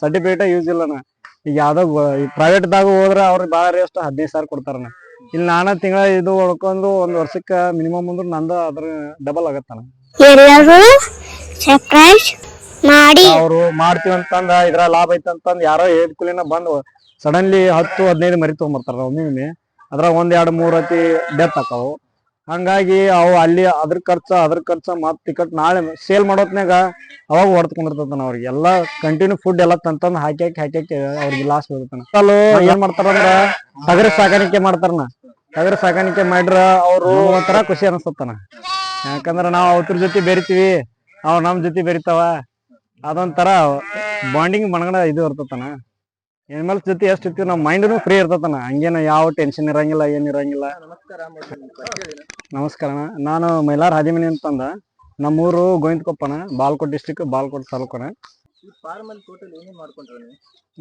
Certificate use ಇಲ್ಲನ. ಈಗ ಯಾವ್ದೋ ಪ್ರೈವೇಟ್ದಾಗ ಹೋದ್ರ ಅವ್ರಿಗೆ ಭಾಳ ರೇಸ್ಟ್ ಹದಿನೈದು ಸಾವಿರ ಕೊಡ್ತಾರನ. ಇಲ್ಲಿ ನಾನು ತಿಂಗಳ ಇದು ಹೊಡ್ಕೊಂಡು ಒಂದ್ ವರ್ಷಕ್ಕ ಮಿನಿಮಮ್ ಅಂದ್ರೆ ನಂದು ಅದ್ರ ಡಬಲ್ ಆಗತ್ತಾನ. ಎಲ್ಲರೂ ಸರ್ಪ್ರೈಸ್ ಮಾಡಿ. ಅವ್ರು ಮಾಡ್ತೀವಿ ಅಂತಂದ ಇದ್ರ ಲಾಭ ಐತೆ ಅಂತಂದ್ ಯಾರೋ ಏಟ್ ಕುಲಿನ ಬಂದು ಸಡನ್ಲಿ ಹತ್ತು ಹದಿನೈದು ಮರಿ ತಗೊಂಬರ್ತಾರ ಒಮ್ಮೆ ಒಮ್ಮೆ. ಅದ್ರಾಗ ಒಂದ್ ಎರಡ್ ಮೂರ್ ಅತಿ ಡೆತ್ ಆಕಾವು ಹಂಗಾಗಿ ಅವು ಅಲ್ಲಿ ಅದ್ರ ಖರ್ಚ ಅದ್ರ ಖರ್ಚ ಮತ್ ಟಿಕೆಟ್ ನಾಳೆ ಸೇಲ್ ಮಾಡೋತ್ನಾಗ ಅವಾಗ ಹೊಡ್ಕೊಂಡ್ಬಿಡ್ತಾನ ಅವ್ರಿಗೆ. ಎಲ್ಲಾ ಕಂಟಿನ್ಯೂ ಫುಡ್ ಎಲ್ಲ ತಂತಂದ್ ಹಾಕಿ ಹಾಕಿ ಹಾಕಿ ಹಾಕಿ ಅವ್ರಿಗೆ ಲಾಸ್ ಬೀಳ್ತಾನ ಅಲ್ಲೂ ಏನ್ ಮಾಡ್ತಾರಂದ್ರ ಸಗರ ಸಾಕಾಣಿಕೆ ಮಾಡ್ತಾರನ. ಟಗರ ಸಾಕಾಣಿಕೆ ಮಾಡ್ರ ಅವ್ರು ಒಂಥರ ಖುಷಿ ಅನಸ್ತತನ. ಯಾಕಂದ್ರ ನಾವ್ ಅವ್ರ ಜೊತೆ ಬೆರಿತೀವಿ ಅವ್ ನಮ್ ಜೊತೆ ಬೆರಿತಾವ. ಅದೊಂಥರ ಬಾಂಡಿಂಗ್ ಮನಗಡ ಇದು ಇರ್ತತನ. ಎನಿಮಲ್ಸ್ ಜೊತೆ ಎಷ್ಟು ಇರ್ತೀವಿ ನಮ್ಮ ಮೈಂಡ್ನು ಫ್ರೀ ಇರ್ತತನ ಹಂಗೇನ ಯಾವ ಟೆನ್ಷನ್ ಇರಂಗಿಲ್ಲ ಏನಿರಂಗಿಲ್ಲ ನಮಸ್ಕಾರ. ನಾನು ಮೈಲಾರ್ ಹಾದಿಮನಿ ಅಂತಂದ. ನಮ್ಮೂರು ಗೋವಿಂದಕೊಪ್ಪನ ಬಾಲ್ಕೋಟ್ ಡಿಸ್ಟಿಕ್ ಬಾಲ್ಕೋಟ್ ತಾಲೂಕನ ಈ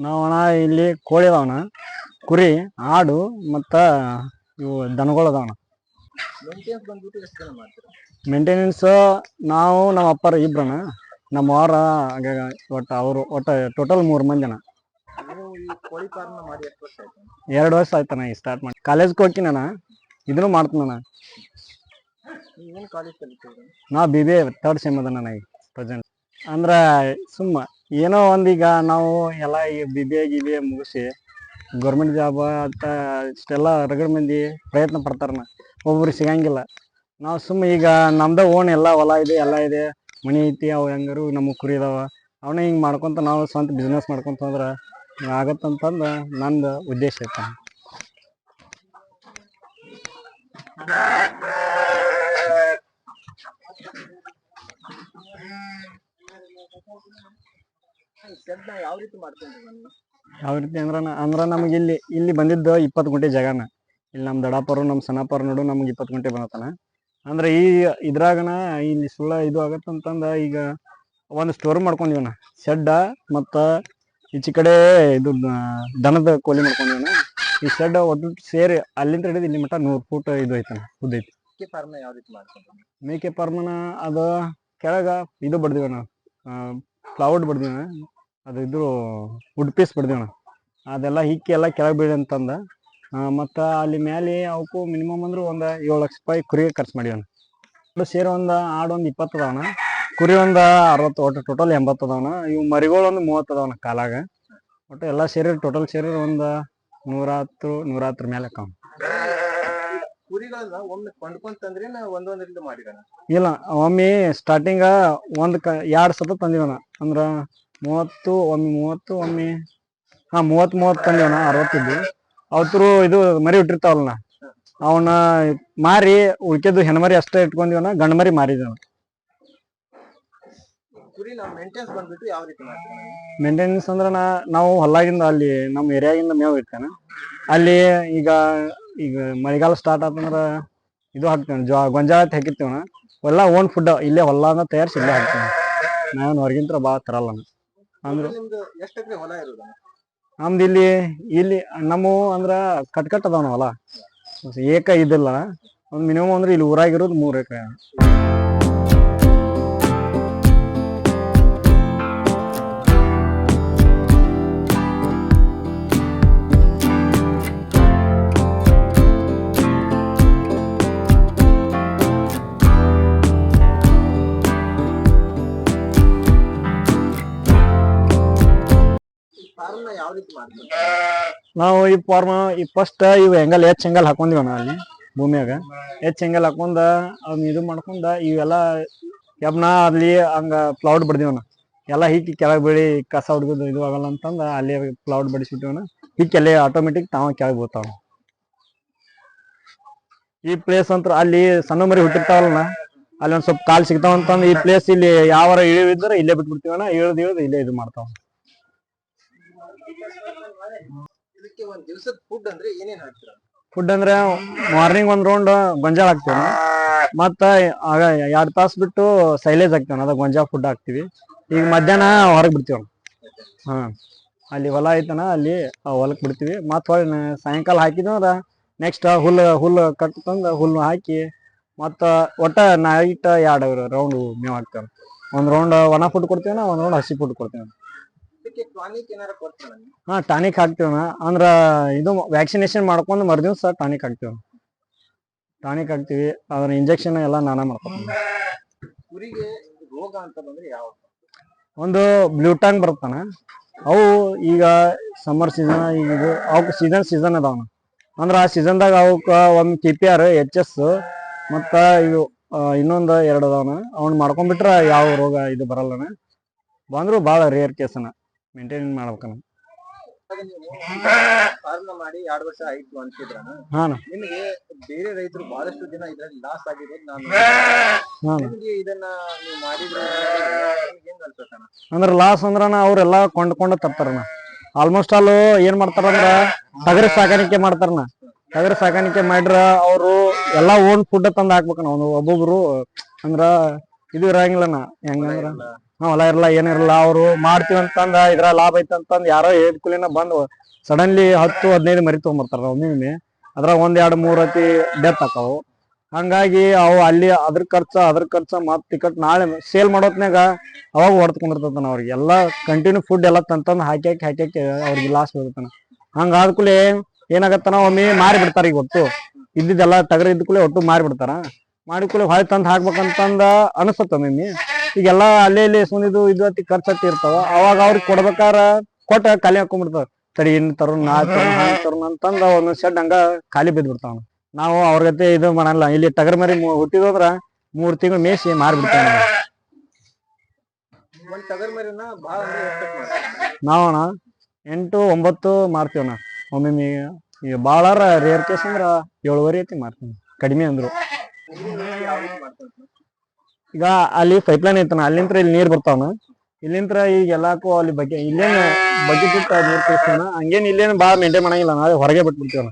ನೀವು ಇಲ್ಲಿ ಕೋಳಿ ಅದಾವಣ ಕುರಿ, ಆಡು ಮತ್ತ ಇವು ದನಗಳು ಅದಾವಣ ಮೇಂಟೆನೆನ್ಸ್ ನಾವು ನಮ್ಮ ಅಪ್ಪರ ಇಬ್ರಣ್ಣ. ನಮ್ಮ ಅವರ ಒಟ್ಟು ಅವರು, ಒಟ್ಟು ಟೋಟಲ್ ಮೂರು ಮಂದಿ ಅಣ್ಣ. ಈ ಕೋಳಿ ಫಾರ್ಮ್ ಮಾಡಿ ಎಷ್ಟು ವರ್ಷ ಆಯ್ತು ಎರಡು ವರ್ಷ ಆಯ್ತಣ್ಣ ಈ ಸ್ಟಾರ್ಟ್ ಮಾಡಿ ಕಾಲೇಜ್ಗೆ ಹೋಗ್ತೀನಣ್ಣ ಇದನ್ನು ಮಾಡ್ತೀನಣ್ಣ ಕಾಲೇಜ್ ನಾ B B A third sem ಅದ ನನಗೆ ಪ್ರೆಸೆಂಟ್ ಅಂದ್ರ ಸುಮ್ಮ ಏನೋ ಒಂದೀಗ ನಾವು ಎಲ್ಲ ಈ ಬಿ ಬಿ ಎ ಗಿ ಬಿ ಎ ಮುಗಿಸಿ ಗೌರ್ಮೆಂಟ್ ಜಾಬ್ ಅಂತ ಇಷ್ಟೆಲ್ಲ ರಗಡ್ ಮಂದಿ ಪ್ರಯತ್ನ ಪಡ್ತಾರನ ಒಬ್ಬರು ಸಿಗಂಗಿಲ್ಲ. ನಾವು ಸುಮ್ಮ ಈಗ ನಮ್ದ ಓನ್ ಎಲ್ಲ ಹೊಲ ಇದೆ ಎಲ್ಲ ಇದೆ. ಮನೆ ಐತಿ ಅವು ಹೆಂಗಾರು ನಮಗೆ ಕುರಿ ಇದಾವ ಅವನ್ನ ಹಿಂಗೆ ಮಾಡ್ಕೊಂತ ನಾವು ಸ್ವಂತ ಬಿಸ್ನೆಸ್ ಮಾಡ್ಕೊಂತ ಹೋದ್ರ ಆಗತ್ತಂತಂದು ನಂದು ಉದ್ದೇಶ ಐತೆ. ಯಾವ ರೀತಿ ಯಾವ ರೀತಿ ಅಂದ್ರ ಅಂದ್ರ ನಮ್ಗೆ ಇಲ್ಲಿ ಇಲ್ಲಿ ಬಂದಿದ್ದು ಇಪ್ಪತ್ತು ಗುಂಟೆ ಜಾಗನ. ಇಲ್ಲಿ ನಮ್ಮ ದಡಾಪರು ನಮ್ಮ ಸಣ್ಣಪ್ಪರ ನೋಡು ನಮ್ಗೆ ಇಪ್ಪತ್ತು ಗುಂಟೆ ಬಂದತನ. ಅಂದ್ರೆ ಈ ಇದ್ರಾಗನ ಇಲ್ಲಿ ಸುಳ್ಳ ಇದು ಆಗತ್ತಂತಂದ ಈಗ ಒಂದು ಸ್ಟೋರ್ ಮಾಡ್ಕೊಂಡಿವನ ಶೆಡ್ಡ ಮತ್ತ ಈಚೆ ಕಡೆ ಇದು ದನದ ಕೋಲಿ ಮಾಡ್ಕೊಂಡಿವನ. ಈ ಶೆಡ್ ಒಟ್ಟು ಸೇರಿ ಅಲ್ಲಿಂದ ಹಿಡಿದು ಇಲ್ಲಿ ಮಟ್ಟ ನೂರು ಫೂಟ್ ಇದು ಐತನ ಉದ್ದ ಐತಿ. ಮೇಕೆ ಫಾರ್ಮ್ ಯಾವ ರೀತಿ ಮಾಡ್ಕೊಂಡ್ರಿ? ಮೇಕೆ ಪರ್ಮನ ಅದು ಕೆಳಗ ಇದು ಬಡ್ದಿವನ ಫ್ಲವರ್ಡ್ ಬಡ್ದಿವ ಅದು ಇದ್ರು ವುಡ್ ಪೀಸ್ ಬಡ್ದಿವ ಅದೆಲ್ಲ ಹಿಕ್ಕಿ ಎಲ್ಲ ಕೆಳಗೆ ಬೀಳಿ ಅಂತಂದ. ಮತ್ತ ಅಲ್ಲಿ ಮ್ಯಾಲೆ ಅವಕ್ಕೂ ಮಿನಿಮಮ್ ಅಂದ್ರೆ ಒಂದು ಏಳು ಲಕ್ಷ ರೂಪಾಯಿ ಕುರಿಗೆ ಖರ್ಚು ಮಾಡಿವನ ಸೇರಿ ಒಂದು ಆಡು ಒಂದು ಇಪ್ಪತ್ತು ಅದಾವನ ಕುರಿ ಒಂದು ಅರವತ್ತು ಒಟ್ಟು ಟೋಟಲ್ ಎಂಬತ್ತು ಅದಾವನ. ಇವು ಮರಿಗಳು ಒಂದು ಮೂವತ್ತು ಅದಾವನ ಕಾಲಾಗ. ಒಟ್ಟು ಎಲ್ಲ ಸೇರಿ ಟೋಟಲ್ ಸೇರಿ ಒಂದು ನೂರ ಹತ್ತು ನೂರ ಹತ್ತರ ಮೇಲೆ ಅಕ್ಕಾವ ಕುರಿಗಳನ್ನ ಒಮ್ಮೆ ಕೊಂಡ್ಕೊಂತಂದ್ರೆ ಒಂದೊಂದರಿಂದ ಇಲ್ಲ ಒಮ್ಮೆ ಸ್ಟಾರ್ಟಿಂಗ ಒಂದ್ ಕ ಎರಡ್ ಸತ ತಂದಿವನ. ಅಂದ್ರ ಮೂವತ್ತು ಒಮ್ಮೆ ಮೂವತ್ತು ಒಮ್ಮೆ ಹಾ ಮೂವತ್ ಮೂವತ್ ತಂದಿವನ ಅರವತ್ತಿದ್ದು. ಅವತ್ರು ಇದು ಮರಿ ಇಟ್ಟಿರ್ತಾವಲ್ಲ ಅವನ್ನ ಮಾರಿ ಉಳ್ಕೆದು ಹೆಣ್ಮರಿ ಅಷ್ಟೇ ಇಟ್ಕೊಂಡಿವನ ಗಂಡ ಮರಿ ಮಾರಿದವ ಕುರಿ ನಾವು ಮೇಂಟೆನ್ಸ್ ಬಂದ್ಬಿಟ್ಟು ಯಾವ ರೀತಿ ಮಾಡ್ತೀರಾ ಮೇಂಟೆನೆನ್ಸ್ ಅಂದ್ರೆ ನಾ ನಾವು ಹೊಲಾಗಿಂದ ಅಲ್ಲಿ ನಮ್ಮ ಏರಿಯಾಗಿಂದ ಮೇವು ಇಡ್ತೇನೆ ಅಲ್ಲಿ ಈಗ ಈಗ ಮಳೆಗಾಲ ಸ್ಟಾರ್ಟ್ ಆತಂದ್ರ ಇದು ಹಾಕ್ತೇನೆ ಜೋ ಗೊಂಜಾಳ ಅಂತ ಎಲ್ಲ ಓನ್ ಫುಡ್ ಇಲ್ಲೇ ಹೊಲ್ಲಾನ ತಯಾರಿಸಿ ಇಲ್ಲೇ ಹಾಕ್ತೇನೆ ನಾನು ಹೊರಗಿಂತ್ರ ಭಾಳ ತರಲ್ಲ. ಅಂದ್ರೆ ನಿಮ್ದು ಎಷ್ಟು ಎಕರೆ ಹೊಲ ಇರೋದನ್ನ ನಮ್ದು ಇಲ್ಲಿ ಇಲ್ಲಿ ನಮ್ಮ ಅಂದ್ರ ಕಟ್ ಕಟ್ ಅದಾವ ಹೊಲ. ಏಕ ಇದಿಲ್ಲ. ಒಂದು ಮಿನಿಮಮ್ ಅಂದ್ರೆ ಇಲ್ಲಿ ಊರಾಗಿರೋದು ಮೂರು ಎಕರೆ. ನಾವು ಈ ಫಾರ್ಮ್ ಈ ಫಸ್ಟ್ ಇವ್ ಹೆಂಗಲ್ ಎಚ್ ಹೆಂಗಲ್ ಹಾಕೊಂಡಿವ ಅಲ್ಲಿ, ಭೂಮಿಯಾಗ. ಎಚ್ ಹೆಂಗಲ್ ಹಾಕೊಂಡ ಅವ್ನ ಇದು ಮಾಡ್ಕೊಂಡ ಇವೆಲ್ಲ ಯಬ್ನ ಅಲ್ಲಿ ಹಂಗ ಪ್ಲೌಡ್ ಬಡ್ದಿವನ ಎಲ್ಲ ಹಿಕ್ಕಿ ಕೆಳಗೆ ಬೆಳಿ ಕಸ ಹುಡುಗ ಇದು ಆಗಲ್ಲ ಅಂತಂದ ಅಲ್ಲಿ ಪ್ಲೌಡ್ ಬಡಿಸಿಬಿಟ್ಟಿವನ ಹಿಕ್ಕಿ ಅಲ್ಲಿ ಆಟೋಮೆಟಿಕ್ ತಾವ ಕೆಳಗೆ ಬರ್ತಾವ ಈ ಪ್ಲೇಸ್ ಅಂತ ಅಲ್ಲಿ ಸಣ್ಣ ಮರಿ ಹುಟ್ಟಿರ್ತಾವಲ್ಲ ಅಲ್ಲಿ ಒಂದ್ ಸ್ವಲ್ಪ ಕಾಲ್ ಸಿಗ್ತಾವ ಅಂತಂದ್ ಈ ಪ್ಲೇಸ್ ಇಲ್ಲಿ ಯಾವ ಇಳಿವಿದ್ರೆ ಇಲ್ಲೇ ಬಿಟ್ಬಿಡ್ತೀವನ ಇಳ್ದು ಇಳ್ದು ಇಲ್ಲೇ ಇದು ಮಾಡ್ತಾವ ಇದಕ್ಕೆ ಒಂದ್ ಫುಡ್ ಅಂದ್ರೆ ಏನೇನ್ ಹಾಕ್ತೀರಾ? ಫುಡ್ ಅಂದ್ರೆ ಮಾರ್ನಿಂಗ್ ಒಂದ್ ರೌಂಡ್ ಗೊಂಜಾಳ ಹಾಕ್ತೇವೆ ಮತ್ತ ಆಗ ಎರಡ್ ತಾಸ್ ಬಿಟ್ಟು ಸೈಲೇಜ್ ಹಾಕ್ತೇವೆ ಅದ ಗೊಂಜಾಳ ಫುಡ್ ಹಾಕ್ತಿವಿ. ಈಗ ಮಧ್ಯಾಹ್ನ ಹೊರಗ್ ಬಿಡ್ತೀವಿ ಹಾ. ಅಲ್ಲಿ ಹೊಲ ಐತನ, ಅಲ್ಲಿ ಹೊಲಕ್ ಬಿಡ್ತೀವಿ. ಮತ್ತೆ ಹೊಳ್ಳಿ ನ- ಸಾಯಂಕಾಲ ಹಾಕಿದ್ರ ನೆಕ್ಸ್ಟ್ ಹುಲ್ಲು ಹುಲ್ಲು ಕಟ್ ತಂದು ಹುಲ್ಲು ಹಾಕಿ ಮತ್ತ ಒಟ್ಟ ನೈಟ್ ಎರಡು ರೌಂಡ್ ಮೇವ್ ಹಾಕ್ತೇವೆ. ಒಂದ್ ರೌಂಡ್ ಒಣ ಫುಡ್ ಕೊಡ್ತೇವೆ ಒಂದ್ ರೌಂಡ್ ಹಸಿ ಫುಡ್ ಕೊಡ್ತೇವೆ. ಹಾ ಟಾನಿಕ್ ಹಾಕ್ತೀವಣ್ಣ ಅಂದ್ರ ಇದು ವ್ಯಾಕ್ಸಿನೇಷನ್ ಮಾಡ್ಕೊಂಡು ಮರ್ದಿವ್ಸ ಟಾನಿಕ್ ಹಾಕ್ತೀವಿ ಟಾನಿಕ್ ಹಾಕ್ತಿವಿ. ಅದ್ರ ಇಂಜೆಕ್ಷನ್ ಎಲ್ಲ ನಾನಾ ಮಾಡ್ಕೊತೀನಿ. ಕುರಿಗೆ ರೋಗ ಅಂತ ಬಂದ್ರೆ ಯಾವ ಒಂದು ಬ್ಲೂಟಾಂಗ್ ಬರುತ್ತಾನ ಅವು ಈಗ ಸಮ್ಮರ್ ಸೀಸನ್ ಈಗ ಇದು ಅವಕ್ಕೆ ಸೀಸನ್ ಸೀಸನ್ ಅದಾವಣ ಅಂದ್ರ ಆ ಸೀಸನ್ದಾಗ ಅವಕ್ಕೆ ಒಂದು K P R H S ಮತ್ತ ಇವು ಇನ್ನೊಂದು ಎರಡು ಅದಾವಣ ಅವ್ನ ಮಾಡ್ಕೊಂಡ್ಬಿಟ್ರ ಯಾವ ರೋಗ ಇದು ಬರಲ್ಲಣ ಬಂದ್ರು ಭಾಳ ರೇರ್ ಕೇಸನ ಮೇಂಟೈನ್ ಮಾಡ್ಬೇಕನ ಫಾರ್ಮ್ ಮಾಡಿ ಎರಡ್ ವರ್ಷ ಆಯ್ತು ಅಂತಿದ್ರ ಹಾನ ನಿಮಗೆ ಬೇರೆ ರೈತರು ಬಹಳಷ್ಟು ದಿನ ಇದ್ರಲ್ಲಿ ಲಾಸ್ ಆಗಿರೋದು ನಾನು ಇದನ್ನ ನೀವು ಮಾಡಿದ್ರೆ ನಿಮ್ಗೆ ಹೆಂಗ್ ಅಂದ್ರ ಲಾಸ್ ಅಂದ್ರನ ಅವ್ರೆಲ್ಲ ಕೊಂಡ್ಕೊಂಡು ತರ್ತಾರನ ಆಲ್ಮೋಸ್ಟ್ ಆಲ್ ಏನ್ ಮಾಡ್ತಾರಂದ್ರ ಟಗರ್ ಸಾಕಾಣಿಕೆ ಮಾಡ್ತಾರನ ಟಗರ್ ಸಾಕಾಣಿಕೆ ಮಾಡ್ರ ಅವರು ಎಲ್ಲಾ ಓನ್ ಫುಡ್ ತಂದ್ ಹಾಕ್ಬೇಕನ ಒಂದು ಒಬ್ಬೊಬ್ರು ಅಂದ್ರ ಇದು ಇರಂಗಿಲ್ಲನ ಹೆಂಗಂದ್ರ? ಹಾ, ಹೊಲ ಇರಲ್ಲ ಏನಿರಲ್ಲ ಅವ್ರು ಮಾಡ್ತೀವಿ ಅಂತಂದ ಇದ್ರ ಲಾಭ ಐತೆ ಅಂತಂದ್ ಯಾರೋ ಹೇಳಿದ ಕುಲಿನ ಬಂದು ಸಡನ್ಲಿ ಹತ್ತು, ಹದಿನೈದು ಮರಿ ತೊಗೊಂಬರ್ತಾರ ಒಮ್ಮೆ ಅದ್ರಾಗ ಒಂದ್ ಎರಡ್, ಮೂರ್ ಅತಿ ಡೆತ್ ಆಕಾವು ಹಂಗಾಗಿ ಅವು ಅಲ್ಲಿ ಅದ್ರ ಖರ್ಚ ಅದ್ರ ಖರ್ಚ ಮತ್ ಟಿಕೆಟ್ ನಾಳೆ ಸೇಲ್ ಮಾಡೋತ್ನಾಗ ಅವಾಗ ಹೊಡ್ಕೊಂಡ್ಬಿಡ್ತಾನ ಅವ್ರಿಗೆ. ಎಲ್ಲಾ ಕಂಟಿನ್ಯೂ ಫುಡ್ ಎಲ್ಲ ತಂತಂದ್ ಹಾಕಿ ಹಾಕಿ ಹಾಕಿ ಹಾಕಿ ಅವ್ರಿಗೆ ಲಾಸ್ ಬೀಳ್ತಾನ ಹಂಗ ಆದ್ಕೂಲೆ ಏನಾಗತ್ತನ ಒಮ್ಮೆ ಮಾರಿ ಬಿಡ್ತಾರ ಈಗ ಒಟ್ಟು. ಇದ್ದಿದ್ದೆಲ್ಲ ತಗರ ಇದ್ದ ಕೂಲೆ ಒಟ್ಟು ಮಾರಿ ಬಿಡ್ತಾರ. ಮಾಡಿ ಕೂಲೆ ಹೊಯ್ ತಂದ್ ಹಾಕ್ಬೇಕಂತಂದ ಅನಸತ್ತ ಒಮ್ಮೆ ಈಗೆಲ್ಲ ಅಲ್ಲೇ ಇಲ್ಲಿ ಸುನಿದು ಇದು ಅತಿ ಖರ್ಚು ಹತ್ತಿ ಇರ್ತಾವ. ಅವಾಗ ಅವ್ರಿಗೆ ಕೊಡ್ಬೇಕಾರ ಕೊಟ್ಟ ಖಾಲಿ ಹಾಕೊಂಡ್ಬಿಡ್ತಾವ ತಡಿ ಇನ್ ತರುಣ್ ನಾ ತರುಣ್ ಅಂತಂದ ಒಂದೊಂದ್ ಶೆಡ್ ಹಂಗ ಖಾಲಿ ಬಿದ್ದ್ ಬಿಡ್ತಾವ ನಾವು ಅವ್ರ ಗತೆ ಇದು ಮಾಡಲ್ಲ. ಇಲ್ಲಿ ಟಗರ್ ಮರಿ ಹುಟ್ಟಿದೋದ್ರ ಮೂರ್ ತಿಂಗಳು ಮೇಸಿ ಮಾರ್ಬಿಡ್ತೇವೆ ನಾವು. ಒಂದ್ ಟಗರ್ ಬಹಳ ಅಂದ್ರೆ ಎಕ್ಸ್ಪೆಕ್ಟ್ ಮಾಡ್ತಾರೆ. ನಾವಣ ಎಂಟು ಒಂಬತ್ತು ಮಾರ್ತೀವಣ್ಣ ಒಮ್ಮೊಮ್ಮೆ ಈಗ ಬಾಳಾರ ರೇರ್ ಕೇಸ್ ಅಂದ್ರ ಏಳುವರೆ ಐತಿ ಮಾರ್ತೀನಿ ಕಡಿಮೆ ಅಂದ್ರು. ಈಗ ಅಲ್ಲಿ ಪೈಪ್ಲೈನ್ ಐತನ, ಅಲ್ಲಿಂತ್ರ ಇಲ್ಲಿ ನೀರ್ ಬರ್ತಾವನ. ಇಲ್ಲಿಂತ್ರ ಈಗ ಎಲ್ಲಾಕು ಅಲ್ಲಿ ಬಗ್ಗೆ ಇಲ್ಲೇನು ಬಗ್ಗೆ ಬಿಟ್ಟು ನೀರ್ ಕಳಿಸ್ತಾನ ಹಂಗೇನ್ ಇಲ್ಲೇನು ಬಾಳ ಮೇಂಟೈನ್ ಮಾಡಂಗಿಲ್ಲ, ನಾವೇ ಹೊರಗೆ ಬಿಟ್ಬಿಡ್ತೀವಣ್ಣ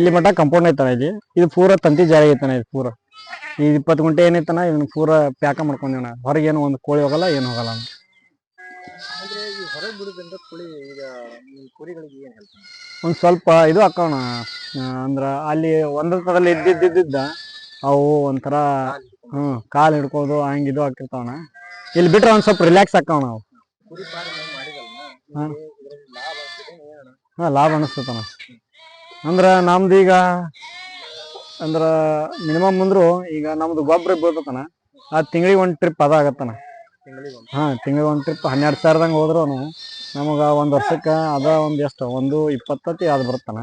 ಇಲ್ಲಿ ಮಟ್ಟ ಕಂಪೌಂಡ್ ಐತನ ಇಲ್ಲಿ. ಇದು ಪೂರ ತಂತಿ ಜಾರಿ ಐತನ ಇದು ಪೂರ. ಈ ಇಪ್ಪತ್ತು ಗಂಟೆ ಏನೈತನ ಇದನ್ನ ಪೂರ ಪ್ಯಾಕ ಮಾಡ್ಕೊಂಡೇನ ಹೊರಗೆ ಏನು ಒಂದು ಕೋಳಿ ಹೋಗಲ್ಲ ಏನು ಹೋಗಲ್ಲ ಒಂದು ಸ್ವಲ್ಪ ಇದು ಹಾಕೋಣ. ಅಂದ್ರ ಅಲ್ಲಿ ಒಂದರದಲ್ಲಿ ಇದ್ದಿದ್ದಿದ್ದ ಅವು ಒಂಥರ ಹ್ಮ್ ಕಾಲು ಹಿಡ್ಕೋದು ಹಂಗೆ ಇದು ಹಾಕಿರ್ತಾವಣ ಇಲ್ಲಿ ಬಿಟ್ರೆ ಒಂದ್ ಸ್ವಲ್ಪ ರಿಲ್ಯಾಕ್ಸ್ ಹಾಕೋಣ ಅವು ಹಾ. ಲಾಭ ಅನಿಸ್ತತನ ಅಂದ್ರ ನಮ್ದು ಈಗ ಅಂದ್ರ ಮಿನಿಮಮ್ ಅಂದ್ರು ಈಗ ನಮ್ದು ಗೊಬ್ಬರ ಬೀಳ್ತತನ ಆ ತಿಂಗಳಿಗೆ ಒಂದ್ ಟ್ರಿಪ್ ಅದ ಆಗತ್ತನ. ಹಾ ತಿಂಗಳಿಗೆ ಒಂದ್ ಟ್ರಿಪ್ ಹನ್ನೆರಡು ಸಾವಿರದಂಗ ಹೋದ್ರು ನಮಗ ಒಂದ್ ವರ್ಷಕ್ಕ ಅದ ಒಂದ್ ಎಷ್ಟು ಒಂದು ಇಪ್ಪತ್ತತಿ ಅದ್ ಬರುತ್ತಾನ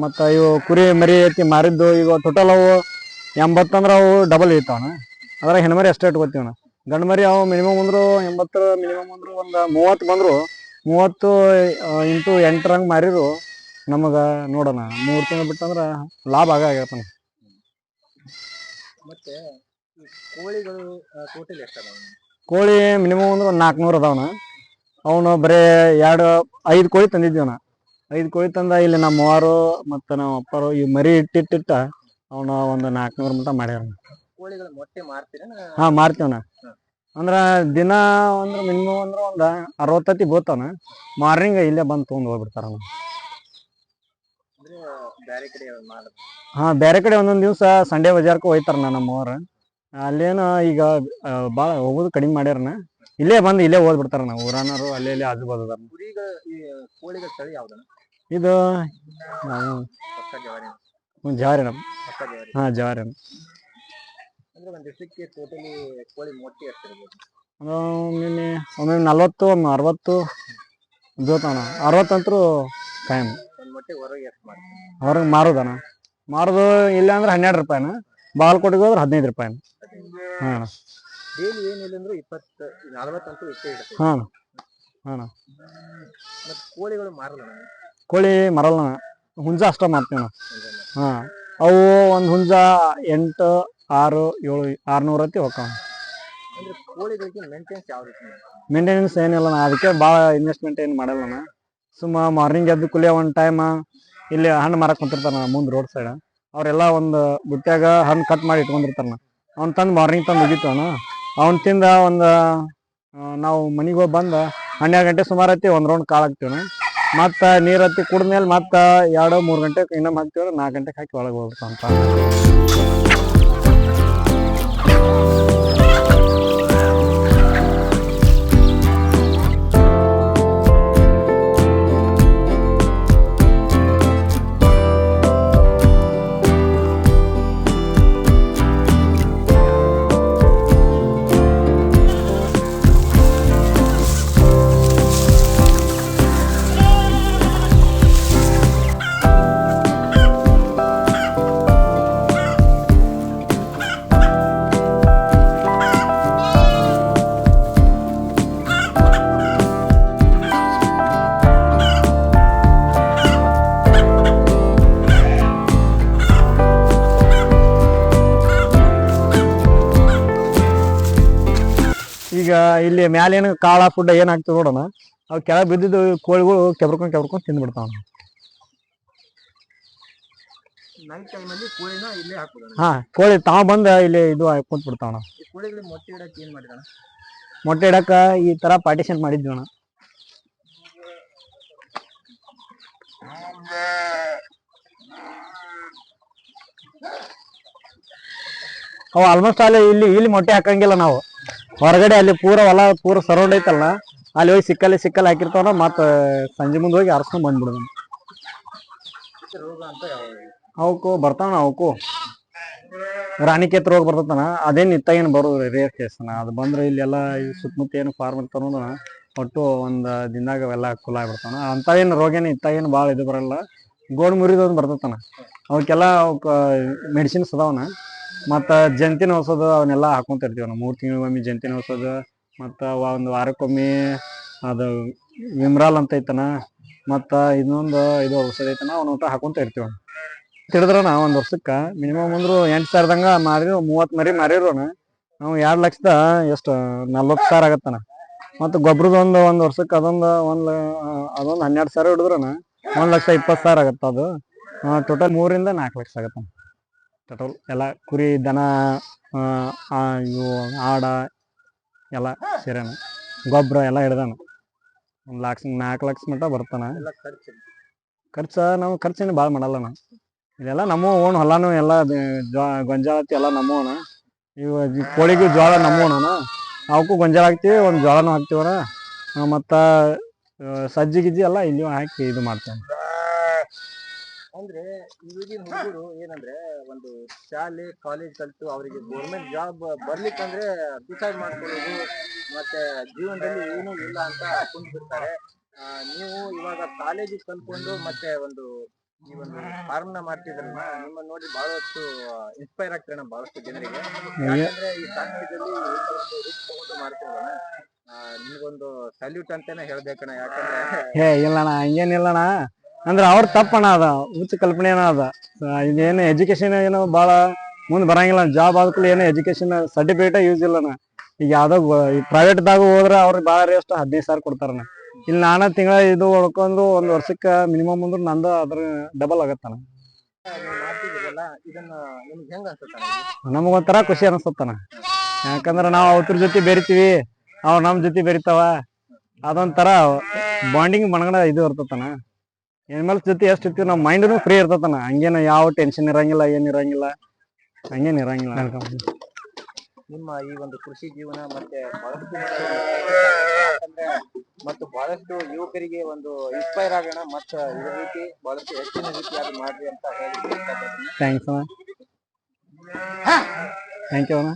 ಮತ್ತು ಇವು ಕುರಿ ಮರಿ ಐತಿ ಮಾರಿದ್ದು ಈಗ ಟೋಟಲ್ ಅವು ಎಂಬತ್ತಂದ್ರ ಅವು ಡಬಲ್ ಇರ್ತಾವನ. ಅದ್ರ ಹೆಣ್ಮರಿ ಅಷ್ಟೇ ಇಟ್ಕೋತೀವಣ ಗಂಡ ಮರಿ ಅವು ಮಿನಿಮಮ್ ಅಂದ್ರು ಎಂಬತ್ತರ ಮಿನಿಮಮ್ ಅಂದ್ರು ಒಂದ್ ಮೂವತ್ತು ಬಂದ್ರು. ಮೂವತ್ತು ಇಂಟು ಎಂಟರಂಗ್ ಮಾರಿದ್ರು ನಮಗ ನೋಡೋಣ. ಮೂರು ತಿಂಗಳು ಬಿಟ್ಟಂದ್ರೆ ಲಾಭ ಆಗ ಆಗತ್ತನ ಮತ್ತೆ ಈ ಕೋಳಿಗಳು ಟೋಟಲ್ ಎಷ್ಟು ಅದಾವ ಕೋಳಿ ಮಿನಿಮಮ್ ಅಂದ್ರೆ ಒಂದು ನಾಲ್ಕುನೂರು ಅದಾವನ ಅವನು ಬರೇ ಎರಡು ಐದು ಕೋಳಿ ತಂದಿದ್ದೀವನ ಐದು ಕೋಳಿ ತಂದ ಇಲ್ಲಿ ನಮ್ಮ ಅವರು ಮತ್ತು ನಮ್ಮ ಅಪ್ಪರು ಈ ಮರಿ ಇಟ್ಟಿಟ್ಟಿಟ್ಟ ಅವನು ಒಂದು ನಾಲ್ಕುನೂರು ಮಟ ಮಾಡ್ಯಾರ ಕೋಳಿಗಳ ಮೊಟ್ಟೆ ಮಾರ್ತೀರ ಹಾ ಮಾರ್ತೀವನ ಅಂದ್ರೆ ದಿನ ಅಂದ್ರೆ ಮಿನಿಮಮ್ ಅಂದ್ರೆ ಒಂದು ಅರವತ್ತತ್ತಿ ಬೋತಾನ ಮಾರ್ನಿಂಗ್ ಇಲ್ಲೇ ಬಂದು ತೊಗೊಂಡು ಹೋಗ್ಬಿಡ್ತಾರ ಅವ್ನ. ಅಂದ್ರೆ ಬೇರೆ ಕಡೆ ಮಾಡೋದು ಹಾ ಬೇರೆ ಕಡೆ ಒಂದೊಂದ್ ದಿವ್ಸ ಸಂಡೇ ಬಜಾರ್ಕ ಹೋಯ್ತಾರ ನಮ್ಮ ಅವ್ರ ಅಲ್ಲೇನ ಈಗ ಬಾಳ ಭಾಳ ಹೋಗೋದು ಕಡಿಮೆ ಮಾಡ್ಯಾರನ. ಇಲ್ಲೇ ಬಂದು ಇಲ್ಲೇ ಓದ್ಬಿಡ್ತಾರ ನಾವು ಊರಾನರು ಅಲ್ಲೇ ಇಲ್ಲೇ ಆಜು ಬಾಜು ಅದಾರ ಕುರಿಗಳ ಈ ಕೋಳಿಗಳ ತಳಿ ಯಾವ್ದನ? ಇದು ನಾವು ನಮ್. ಜವಾರಿ ಜವಾರಿ. ಹಾ ಜವಾರಿ ಅಂದ್ರೆ ಒಂದ್ ದಿವಸಕ್ಕೆ ಟೋಟಲಿ ಕೋಳಿ ಮೊಟ್ಟೆ ಎಷ್ಟು ಇರ್ಬೋದು. ಒಮ್ಮೆ ಒಮ್ಮೆ ನಲ್ವತ್ತು ಒಮ್ಮೆ ಅರವತ್ತು ಜೋತಣ ಅರವತ್ತಂತರೂ ಕಾಯಂ. ಮಾರುದಾನ ಹೊರಗೆ ಎಷ್ಟು ಮಾಡ್ತೀವಿ. ಹೊರಗೆ ಮಾರೋದಣ ಮಾರೋದು ಇಲ್ಲ ಅಂದ್ರೆ ಹನ್ನೆರಡು ರೂಪಾಯಿನ. ಬಾಲ್ಕೋಟಿಗೆ ಹೋದ್ರೆ ಹದಿನೈದು ರೂಪಾಯಿನ. ಹಾಂ. ಡೈಲಿ ಏನಿಲ್ಲ ಅಂದ್ರೆ ಇಪ್ಪತ್ತು ನಲವತ್ತಂತೂ ಅಂತ ಇಡುತ್ತೆ ಹಾಂ. ಹಾ. ಮತ್ತೆ ಕೋಳಿಗಳು ಮಾರಲ್ಲ ನಾನು ಕೋಳಿ ಮರಲ್ಲ ಹುಂಜ ಅಷ್ಟ ಮಾರ್ತೀವಿ ನಾವು. ಹಾ. ಅವು ಒಂದು ಹುಂಜ ಎಂಟು ಆರು ಏಳು ಆರ್ನೂರ ಹೋಗ್ತಾವ. ಅಂದ್ರೆ ಕೋಳಿಗಳಿಗೆ ಮೇಂಟೆನ್ಸ್ ಯಾವ ರೀತಿ ಮೇಂಟೆನೆನ್ಸ್ ಏನಿಲ್ಲ ನಾ. ಅದಕ್ಕೆ ಭಾಳ ಇನ್ವೆಸ್ಟ್ಮೆಂಟ್ ಏನು ಮಾಡಲ್ಲ ನಾ. ಸುಮ್ಮ ಮಾರ್ನಿಂಗ್ ಎದ್ದು ಕುಲಿಯ ಒಂದು ಟೈಮ್ ಇಲ್ಲಿ ಹಣ್ಣು ಮಾರಕ್ ಕುಂತಿರ್ತಾನ ಮುಂದೆ ರೋಡ್ ಸೈಡ್ ಅವರೆಲ್ಲ ಒಂದು ಬುಟ್ಟ್ಯಾಗ ಹಣ್ಣು ಕಟ್ ಮಾಡಿ ಇಟ್ಕೊಂಡಿರ್ತಾನ ಅವ್ನು ತಂದು ಮಾರ್ನಿಂಗ್ ತಂದು ಒಗಿತಾನ ಅವ್ನು ತಿಂದ ಒಂದು ನಾವು ಮನೆಗೆ ಹೋಗಿ ಬಂದು ಹನ್ನೆರಡು ಗಂಟೆ ಸುಮಾರು ಹತ್ತಿ ಒಂದು ರೌಂಡ್ ಕಾಳು ಹಾಕ್ತೀವಿ ಮತ್ತು ನೀರು ಹತ್ತಿ ಕುಡಿದ್ಮೇಲೆ ಮತ್ತೆ ಎರಡು, ಮೂರು ಗಂಟೆಗೆ ಇನ್ನೊಮ್ಮೆ ಹಾಕ್ತೀವಿ ನಾಲ್ಕು ಗಂಟೆಗೆ ಹಾಕಿ ಒಳಗೆ ಹೋಗ್ಬಿಡ್ತಾವ ಇಲ್ಲಿ ಮ್ಯಾಲೇನು ಕಾಳ ಫುಡ್ ಏನಾಗ್ತದೆ ನೋಡೋಣ. ಅವು ಕೆಳಗೆ ಬಿದ್ದಿದ್ದು ಕೋಳಿಗಳು ಕೆಬರ್ಕೊಂಡು ಕೆಬರ್ಕೊಂಡು ತಿಂದ್ಬಿಡ್ತಾವ ಹಾ ಕೋಳಿ ತಾವ ಬಂದ ಇಲ್ಲಿ ಇದು ಕುಂತ ಬಿಡ್ತಾವಣ ಈ ಮೊಟ್ಟೆ ಇಡಕ್ಕ ಈ ತರ ಪಾರ್ಟಿಷನ್ ಮಾಡಿದ್ವಿ ಅಣ್ಣ ಅವು ಆಲ್ಮೋಸ್ಟ್ ಅಲ್ಲಿ ಇಲ್ಲಿ ಇಲ್ಲಿ ಮೊಟ್ಟೆ ಹಾಕಂಗಿಲ್ಲ ನಾವು. ಹೊರಗಡೆ ಅಲ್ಲಿ ಪೂರ ಹೊಲ, ಪೂರ ಸರೌಂಡ್ ಐತಲ್ಲ, ಅಲ್ಲಿ ಹೋಗಿ ಸಿಕ್ಕಲ್ಲಿ ಸಿಕ್ಕಲ್ಲಿ ಹಾಕಿರ್ತಾವ ಮತ್ತ ಸಂಜೆ ಮುಂದೆ ಹೋಗಿ ಅಂತ ಯಾವ ಅವಕ್ಕೂ ಬರ್ತಾವ ಅವಕ್ಕೂ. ರಾಣಿಕೇತ್ ರೋಗ ಬರ್ತತನ ಅದೇನ್ ಇತ್ತ ಏನು ಬರೋದು ರೇರ್ ಕೇಸ್ನ ಅದು ಬಂದ್ರೆ ಇಲ್ಲೆಲ್ಲ ಸುತ್ತಮುತ್ತ ಏನು ಫಾರ್ಮ್ ಇರ್ತಾರ ಒಟ್ಟು ಒಂದ್ ದಿನದಾಗ ಅವೆಲ್ಲ ಕುಲ ಆಗ್ಬಿಡ್ತಾನ ಅಂತ ಏನು ರೋಗ ಏನು ಇತ್ತ ಏನು ಭಾಳ ಇದು ಬರಲ್ಲ. ಗೋಡ್ ಮುರಿದೊಂದು ಬರ್ತತನ. ಅವಕ್ಕೆಲ್ಲ ಅವಕ್ಕೆ ಮೆಡಿಸಿನ್ಸ್ ಅದಾವನ ಮತ್ತ ಜಂತಿನ ಔಷಧ ಅವನ್ನೆಲ್ಲ ಹಾಕೊಂತಿರ್ತೀವಿ ನಾವು. ಮೂರು ತಿಂಗಳಿಗೊಮ್ಮೆ ಜಂತಿನ ಔಷಧ, ಮತ್ತ ಒಂದು ವಾರಕ್ಕೊಮ್ಮೆ ಅದು ವಿಮ್ರಾಲ್ ಅಂತ ಐತನ, ಮತ್ತ ಇನ್ನೊಂದು ಇದು ಔಷಧ ಐತನ ಅವ್ನ ಊಟ ಹಾಕೊಂತ ಇರ್ತೀವಿ ತಿಳಿದ್ರ ನಾ ಒಂದು ವರ್ಷಕ್ಕ ಮಿನಿಮಮ್ ಅಂದ್ರು ಎಂಟು ಸಾವಿರದಂಗ ಮಾರಿದ್ರು ಮೂವತ್ತು ಮರಿ ಮಾರಿರೋಣ ನಾವು ಎರಡು ಲಕ್ಷದ ಎಷ್ಟು, ನಲ್ವತ್ತು ಸಾವಿರ ಆಗತ್ತನ. ಮತ್ತು ಗೊಬ್ಬರದೊಂದು ಒಂದು ವರ್ಷಕ್ಕೆ ಅದೊಂದು, ಒಂದು, ಅದೊಂದ್ ಹನ್ನೆರಡು ಸಾವಿರ ಹಿಡಿದ್ರನ, ಒಂದು ಲಕ್ಷ ಇಪ್ಪತ್ತು ಸಾವಿರ ಆಗತ್ತ ಅದು. ಟೋಟಲ್ ಮೂರಿಂದ ನಾಲ್ಕು ಲಕ್ಷ ಆಗತ್ತ ಟೋಟಲ್ ಎಲ್ಲ ಕುರಿ, ದನ ಇವು ಆಡ ಎಲ್ಲ ಸೇರ್ಯಾನ. ಗೊಬ್ಬರ ಎಲ್ಲ ಹಿಡ್ದಾನ. ಒಂದು ಲಕ್ಷ ನಾಲ್ಕು ಲಕ್ಷ ಮಟ್ಟ ಬರ್ತಾನ. ಖರ್ಚು ನಾವು ಖರ್ಚೇನು ಭಾಳ ಮಾಡಲ್ಲ ನಾವು. ಇದೆಲ್ಲ ನಮ್ಮ ಓಣ್ ಹೊಲಾನು ಎಲ್ಲ ಗೊಂಜಾಳ ಎಲ್ಲ ನಮ್ಮ ಇವು ಕೋಳಿಗೂ ಜೋಳ ನಮ್ಮವನ ಅವಕ್ಕೂ ಗೊಂಜಾಳ ಹಾಕ್ತಿವಿ, ಒಂದು ಜೋಳನೂ ಹಾಕ್ತಿವನ ಮತ್ತು ಸಜ್ಜಿ ಗಿಜ್ಜಿ ಎಲ್ಲ ಇಲ್ಲಿ ಹಾಕಿ ಇದು ಮಾಡ್ತೇವೆ ಅಂದ್ರೆ ಈಗಿನ ಹುಡುಗರು ಏನಂದ್ರೆ ಒಂದು ಶಾಲೆ ಕಾಲೇಜ್ ಕಲ್ತು ಅವರಿಗೆ ಗೌರ್ಮೆಂಟ್ ಜಾಬ್ ಬರ್ಲಿಕ್ಕಂದ್ರೆ ಡಿಸೈಡ್ ಮಾಡ್ಕೊಳ್ಳೋದು ಮತ್ತೆ ಜೀವನದಲ್ಲಿ ಏನೂ ಇಲ್ಲ ಅಂತ ಕುಂತ್ ನೀವು ಇವಾಗ ಕಾಲೇಜಿಗೆ ಕಲ್ತ್ಕೊಂಡು ಮತ್ತೆ ಒಂದು ಈ ಒಂದು ಫಾರ್ಮ್ನ ಮಾಡ್ತಿದ್ರಲ್ಲ ನಿಮ್ಮನ್ನ ನೋಡಿ ಬಹಳಷ್ಟು ಇನ್ಸ್ಪೈರ್ ಆಗ್ತಾರೆ ಬಹಳಷ್ಟು ಜನರಿಗೆ. ಯಾಕಂದ್ರೆ ಈ ತಗೊಂಡು ಮಾಡ್ತಿರಲ್ಲ ನಿಮ್ಗೊಂದು ಸಲ್ಯೂಟ್ ಅಂತಾನೆ ಹೇಳ್ಬೇಕಣ್ಣ ಯಾಕಂದ್ರೆ ಹೇ ಇಲ್ಲಣ್ಣ ಹಂಗೇನಿಲ್ಲಣ್ಣ. ಅಂದ್ರೆ ಅವ್ರ ತಪ್ಪಣ ಅದ ಹುಚ್ಚ ಕಲ್ಪನೆನ ಅದ. ಇದೇನು ಎಜುಕೇಶನ್ ಏನೋ ಭಾಳ ಮುಂದೆ ಬರಂಗಿಲ್ಲ. ಜಾಬ್ ಆದ್ಕೂಲ ಏನು ಎಜುಕೇಶನ್ ಸರ್ಟಿಫಿಕೇಟ್ ಯೂಸ್ ಇಲ್ಲನ. ಈಗ ಯಾವ್ದೋ ಈ ಪ್ರೈವೇಟ್ದಾಗ ಹೋದ್ರೆ ಅವ್ರಿಗೆ ಭಾಳ ರೇಸ್ಟ್ ಹದಿನೈದು ಸಾವಿರ ಕೊಡ್ತಾರನ. ಇಲ್ಲಿ ನಾನು ತಿಂಗಳ ಇದು ಹೊಡ್ಕೊಂಡು ಒಂದು ವರ್ಷಕ್ಕೆ ಮಿನಿಮಮ್ ಅಂದ್ರೆ ನಂದು ಅದ್ರ ಡಬಲ್ ಆಗತ್ತಾನ. ನಮಗೊಂಥರ ಖುಷಿ ಅನಿಸ್ತತ್ತಣ್ಣ ಯಾಕಂದ್ರೆ ನಾವು ಅವ್ರ ಜೊತೆ ಬೆರಿತೀವಿ, ಅವ್ರು ನಮ್ಮ ಜೊತೆ ಬೆರಿತಾವ. ಅದೊಂಥರ ಬಾಂಡಿಂಗ್ ಮನಗಡ ಇದು ಇರ್ತತನ. ಎನಿಮಲ್ಸ್ ಜೊತೆ ಎಷ್ಟು ಇರ್ತೀವಿ ನಮ್ಮ ಮೈಂಡ್ನು ಫ್ರೀ ಇರ್ತತನ. ಹಂಗೇನು ಯಾವ ಟೆನ್ಷನ್ ಇರಂಗಿಲ್ಲ ಏನ್ ಇರಂಗಿಲ್ಲ. ಹಂಗೇನ್ ಇರಂಗಿಲ್ಲ. ನಿಮ್ಮ ಈ ಒಂದು ಕೃಷಿ ಜೀವನ ಮತ್ತೆ ಬಹಳಷ್ಟು ಮತ್ತು ಬಹಳಷ್ಟು ಯುವಕರಿಗೆ ಒಂದು ಇನ್ಸ್ಪೈರ್ ಆಗೋಣ. ಮತ್ತು ಇದೇ ರೀತಿ ಬಹಳಷ್ಟು ಹೆಚ್ಚಿನ ರೀತಿಯಾಗಿ ಮಾಡ್ರಿ ಅಂತ ಹೇಳಿ ಥ್ಯಾಂಕ್ಸ್ ಅಣ್ಣ. ಥ್ಯಾಂಕ್ ಯು ಅಣ್ಣ.